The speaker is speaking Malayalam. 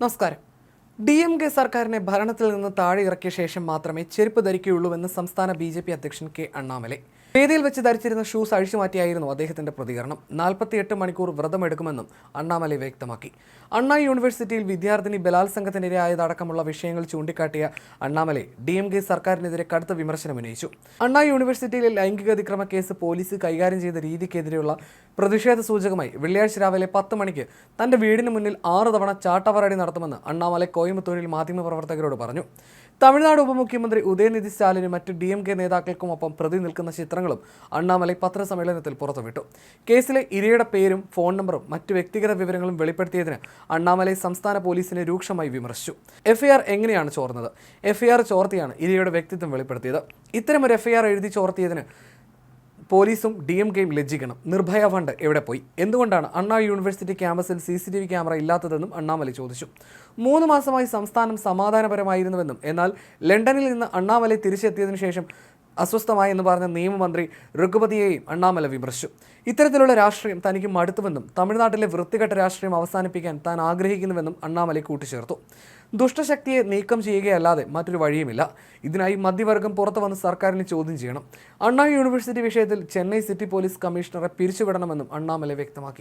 Nossa claro D M K സർക്കാരിനെ ഭരണത്തിൽ നിന്ന് താഴെ ഇറക്കിയ ശേഷം മാത്രമേ ചെരുപ്പ് ധരിക്കുകയുള്ളൂവെന്ന് സംസ്ഥാന ബി ജെ പി അധ്യക്ഷൻ കെ അണ്ണാമലെ. വേദിയിൽ വെച്ച് ധരിച്ചിരുന്ന ഷൂസ് അഴിച്ചുമാറ്റിയായിരുന്നു അദ്ദേഹത്തിന്റെ പ്രതികരണം. നാൽപ്പത്തിയെട്ട് മണിക്കൂർ വ്രതമെടുക്കുമെന്നും അണ്ണാമലെ വ്യക്തമാക്കി. അണ്ണാ യൂണിവേഴ്സിറ്റിയിൽ വിദ്യാർത്ഥിനി ബലാത്സംഗത്തിനിരയായതടക്കമുള്ള വിഷയങ്ങൾ ചൂണ്ടിക്കാട്ടിയ അണ്ണാമലെ ഡി എം കെ സർക്കാരിനെതിരെ കടുത്ത വിമർശനം ഉന്നയിച്ചു. അണ്ണാ യൂണിവേഴ്സിറ്റിയിലെ ലൈംഗിക അതിക്രമ കേസ് പോലീസ് കൈകാര്യം ചെയ്ത രീതിക്കെതിരെയുള്ള പ്രതിഷേധ സൂചകമായി വെള്ളിയാഴ്ച രാവിലെ പത്ത് മണിക്ക് തന്റെ വീടിന് മുന്നിൽ ആറ് തവണ ചാട്ടവറടി നടത്തുമെന്ന് അണ്ണാമലൈ കോയമ്പത്തൂരിൽ മാധ്യമപ്രവർത്തകരോട് പറഞ്ഞു. തമിഴ്നാട് ഉപമുഖ്യമന്ത്രി ഉദയനിധി സ്റ്റാലിനും മറ്റ് ഡി എം കെ നേതാക്കൾക്കുമൊപ്പം പ്രതി നിൽക്കുന്ന ചിത്രങ്ങളും അണ്ണാമലൈ പത്രസമ്മേളനത്തിൽ പുറത്തുവിട്ടു. കേസിലെ ഇരയുടെ പേരും ഫോൺ നമ്പറും മറ്റ് വ്യക്തിഗത വിവരങ്ങളും വെളിപ്പെടുത്തിയതിന് അണ്ണാമലൈ സംസ്ഥാന പോലീസിനെ രൂക്ഷമായി വിമർശിച്ചു. എഫ്ഐആർ എങ്ങനെയാണ് ചോർന്നത്? എഫ്ഐആർ ചോർത്തിയാണ് ഇരയുടെ വ്യക്തിത്വം വെളിപ്പെടുത്തിയത്. ഇത്തരമൊരു എഫ്ഐആർ എഴുതി ചോർത്തിയതിന് പോലീസും ഡി എം കെയും ലജ്ജിക്കണം. നിർഭയ ഫണ്ട് എവിടെ പോയി? എന്തുകൊണ്ടാണ് അണ്ണാ യൂണിവേഴ്സിറ്റി ക്യാമ്പസിൽ C C T V camera ഇല്ലാത്തതെന്നും Annamalai ചോദിച്ചു. മൂന്ന് മാസമായി സംസ്ഥാനം സമാധാനപരമായിരുന്നുവെന്നും എന്നാൽ ലണ്ടനിൽ നിന്ന് അണ്ണാമലൈ തിരിച്ചെത്തിയതിനു ശേഷം അസ്വസ്ഥമായെന്ന് പറഞ്ഞ നിയമമന്ത്രി രഘുപതിയെയും അണ്ണാമല വിമർശിച്ചു. ഇത്തരത്തിലുള്ള രാഷ്ട്രീയം തനിക്ക് മടുത്തുവെന്നും തമിഴ്നാട്ടിലെ വൃത്തികെട്ട രാഷ്ട്രീയം അവസാനിപ്പിക്കാൻ താൻ ആഗ്രഹിക്കുന്നുവെന്നും അണ്ണാമല കൂട്ടിച്ചേർത്തു. ദുഷ്ടശക്തിയെ നീക്കം ചെയ്യുകയല്ലാതെ മറ്റൊരു വഴിയുമില്ല. ഇതിനായി മധ്യവർഗം പുറത്തു വന്ന് സർക്കാരിനെ ചോദ്യം ചെയ്യണം. അണ്ണാ യൂണിവേഴ്സിറ്റി വിഷയത്തിൽ ചെന്നൈ സിറ്റി പോലീസ് കമ്മീഷണറെ പിരിച്ചുവിടണമെന്നും അണ്ണാമല വ്യക്തമാക്കി.